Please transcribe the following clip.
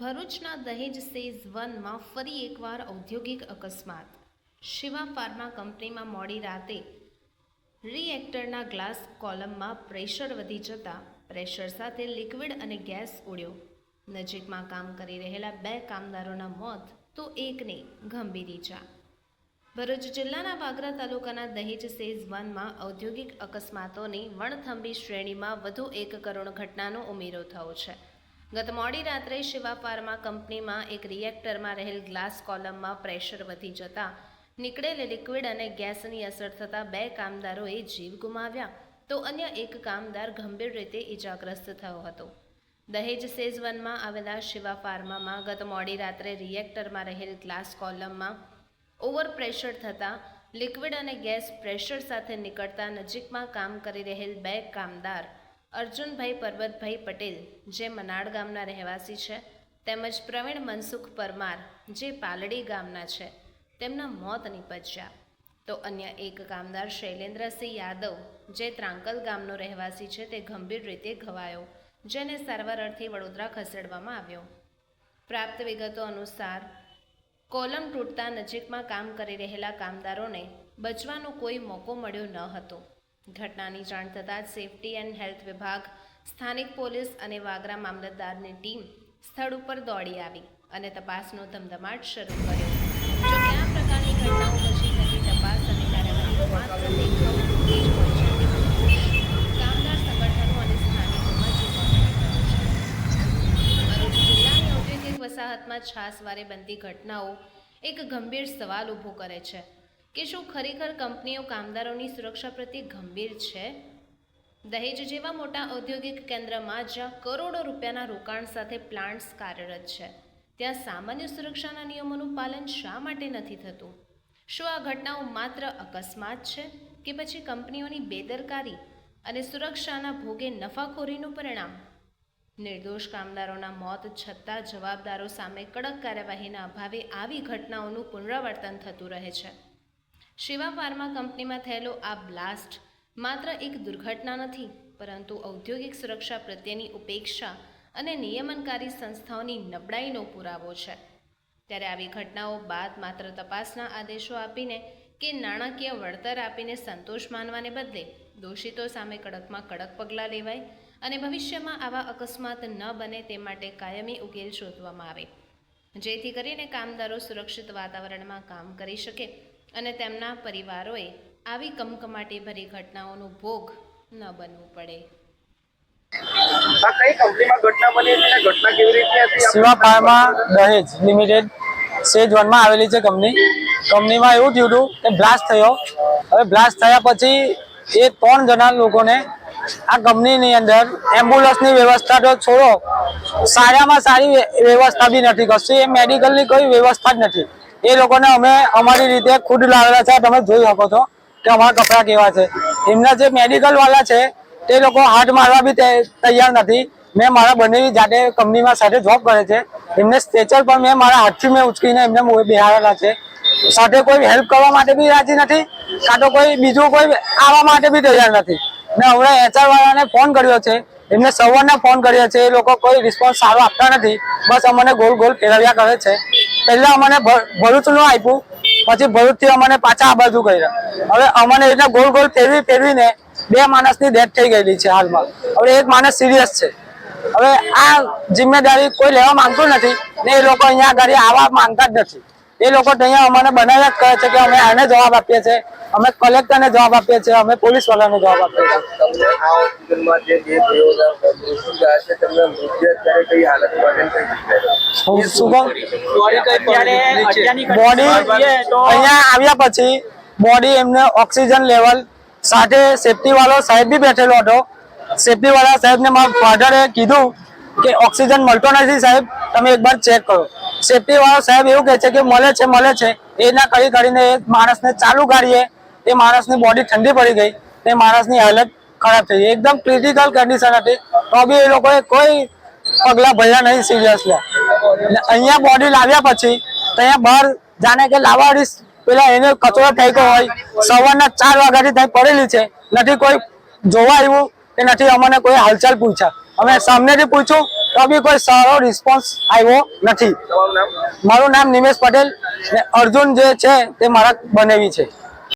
ભરૂચના દહેજ સેઝ વનમાં ફરી એકવાર ઔદ્યોગિક અકસ્માત. શિવા ફાર્મા કંપનીમાં મોડી રાતે રિએક્ટરના ગ્લાસ કોલમમાં પ્રેશર વધી જતાં પ્રેશર સાથે લિક્વિડ અને ગેસ ઉડ્યો. નજીકમાં કામ કરી રહેલા બે કામદારોના મોત તો એકને ગંભીર ઈજા. ભરૂચ જિલ્લાના વાગરા તાલુકાના દહેજ સેઝ વનમાં ઔદ્યોગિક અકસ્માતોની વણથંભી શ્રેણીમાં વધુ એક કરોડ ઘટનાનો ઉમેરો થયો છે. ગત મોડી રાત્રે શિવા ફાર્મા કંપનીમાં એક રિએક્ટરમાં રહેલ ગ્લાસ કોલમમાં પ્રેશર વધી જતાં નીકળેલ લિક્વિડ અને ગેસની અસર થતાં બે કામદારોએ જીવ ગુમાવ્યા. તો અન્ય એક કામદાર ગંભીર રીતે ઈજાગ્રસ્ત થયો હતો. દહેજ સેઝ વનમાં આવેલા શિવા ફાર્મામાં ગત મોડી રાત્રે રિએક્ટરમાં રહેલ ગ્લાસ કોલમમાં ઓવર પ્રેશર થતાં લિક્વિડ અને ગેસ પ્રેશર સાથે નીકળતા નજીકમાં કામ કરી રહેલ બે કામદાર અર્જુનભાઈ પર્વતભાઈ પટેલ, જે મનાડ ગામના રહેવાસી છે, તેમજ પ્રવીણ મનસુખ પરમાર, જે પાલડી ગામના છે, તેમના મોત નિપજ્યા. તો અન્ય એક કામદાર શૈલેન્દ્રસિંહ યાદવ, જે ત્રાંકલ ગામનો રહેવાસી છે, તે ગંભીર રીતે ઘવાયો, જેને સારવાર અર્થે વડોદરા ખસેડવામાં આવ્યો. પ્રાપ્ત વિગતો અનુસાર, કોલમ તૂટતા નજીકમાં કામ કરી રહેલા કામદારોને બચવાનો કોઈ મોકો મળ્યો ન હતો. ઘટનાની જાણ થતાં જ સેફટી એન્ડ હેલ્થ વિભાગ, સ્થાનિક પોલીસ અને વાગરા મામલતદારની ટીમ સ્થળ ઉપર દોડી આવી અને તપાસનો ધમધમાટ શરૂ કર્યો. જો કે પ્રકારની ઘટનાઓ પછી થતી તપાસ અને કાર્યવાહી માત્ર દેખાવ જ હોય છે. વસાહતમાં છાસવારે બનતી ઘટનાઓ એક ગંભીર સવાલ ઊભો કરે છે. કે શું ખરેખર કંપનીઓ કામદારોની સુરક્ષા પ્રત્યે ગંભીર છે? દહેજ જેવા મોટા ઔદ્યોગિક કેન્દ્રમાં જ્યાં કરોડો રૂપિયાના રોકાણ સાથે પ્લાન્ટ્સ કાર્યરત છે, ત્યાં સામાન્ય સુરક્ષાના નિયમોનું પાલન શા માટે નથી થતું? શું આ ઘટનાઓ માત્ર અકસ્માત છે કે પછી કંપનીઓની બેદરકારી અને સુરક્ષાના ભોગે નફાખોરીનું પરિણામ? નિર્દોષ કામદારોના મોત છતાં જવાબદારો સામે કડક કાર્યવાહીના અભાવે આવી ઘટનાઓનું પુનરાવર્તન થતું રહે છે. શિવા ફાર્મા કંપનીમાં થયેલો આ બ્લાસ્ટ માત્ર એક દુર્ઘટના નથી, પરંતુ ઔદ્યોગિક સુરક્ષા પ્રત્યેની ઉપેક્ષા અને નિયમનકારી સંસ્થાઓની નબળાઈનો પુરાવો છે. ત્યારે આવી ઘટનાઓ બાદ માત્ર તપાસના આદેશો આપીને કે નાણાકીય વળતર આપીને સંતોષ માનવાને બદલે દોષિતો સામે કડકમાં કડક પગલાં લેવાય અને ભવિષ્યમાં આવા અકસ્માત ન બને તે માટે કાયમી ઉકેલ શોધવામાં આવે. જેથી કરીને કામદારો સુરક્ષિત વાતાવરણમાં કામ કરી શકે અને તેમના પરિવારોએ આવી કમકમાટી ભરી ઘટનાઓનો ભોગ ન બનવું પડે. આ કઈ કંપનીમાં ઘટના બની હતી અને ઘટના કેવી રીતે હતી? શિવા ફાર્મા દહેજ લિમિટેડ સેજ વનમાં આવેલી છે કંપની. કંપનીમાં એવું થયું હતું કે બ્લાસ્ટ થયો. હવે બ્લાસ્ટ થયા પછી એ ત્રણ જણા લોકોને આ કંપનીની અંદર એમ્બ્યુલન્સની વ્યવસ્થા તો છોડો. સારામાં સારી વ્યવસ્થા બી નથી. કશું એ મેડિકલની કોઈ વ્યવસ્થા જ નથી. એ લોકોને અમે અમારી રીતે ખુદ લાવેલા છે તમે જોઈ શકો છો કે અમારા કપડાં કેવા છે. એમના જે મેડિકલ વાળા છે, તે લોકો હાથ મારવા બી તૈયાર નથી. મેં મારા બંને જાતે કંપનીમાં સાથે જોબ કરે છે. એમને સ્ટ્રેચર પણ મેં મારા હાથથી મેં ઉચકીને એમને બિહારેલા છે. સાથે કોઈ હેલ્પ કરવા માટે બી રાજી નથી, કાં તો કોઈ બીજું કોઈ આવવા માટે બી તૈયાર નથી. ને હમણાં એચઆર વાળાને ફોન કર્યો છે. એમને સવારના ફોન કર્યા છે. એ લોકો કોઈ રિસ્પોન્સ સારો આપતા નથી. બસ અમને ગોલ ગોલ ફેરવ્યા કરે છે. પહેલા અમને ભરૂચનું આપ્યું, પછી ભરૂચથી અમને પાછા આ બાજુ કર્યા. હવે અમને એટલે ગોલ ગોલ ફેરવી ફેરવીને બે માણસની ડેથ થઈ ગયેલી છે હાલમાં. હવે એક માણસ સિરિયસ છે. હવે આ જિમ્મેદારી કોઈ લેવા માંગતું નથી ને એ લોકો અહીંયા આગળ આવવા માંગતા જ નથી. એ લોકો અહીંયા અમને બનાવ્યા જ કરે છે કે અમે આને જવાબ આપીએ છીએ. અમે કલેક્ટરને જવાબ આપીએ છીએ અમે પોલીસ વાળાને જવાબ આપીએ છીએ. કહું? બોડી અહીંયા આવ્યા પછી બોડી એમને ઓક્સિજન લેવલ સાથે સેફટી વાળો સાહેબ બી બેઠેલો હતો. સેફટી વાળા સાહેબને મારા ફાધરે કીધું કે ઓક્સિજન મળતો નથી સાહેબ, તમે એકવાર ચેક કરો. સેફટી વાળો સાહેબ એવું કહે છે કે મળે છે મળે છે. એના કરી કરીને એ માણસને ચાલુ કાઢીએ એ માણસની બોડી ઠંડી પડી ગઈ, તે માણસની હાલત ખરાબ થઈ ગઈ. એકદમ ક્રિટિકલ કન્ડિશન હતી. તો બી એ લોકોએ કોઈ પગલાં ભર્યા નહીં સિરિયસલી અહીંયા બોડી લાવ્યા પછી ત્યાં બહાર જાણે કે લાવાડી પેલા એને કચરો ફેંક્યો હોય, સવારના ચાર વાગ્યાથી ત્યાં પડેલી છે. નથી કોઈ જોવા આવ્યું કે નથી અમને કોઈ હાલચાલ પૂછ્યા. અમે સામનેથી પૂછ્યું તો તો બી કોઈ સારો રિસ્પોન્સ આવ્યો નથી. મારું નામ નિમેશ પટેલ ને અર્જુન જે છે તે મારા બનેવી છે.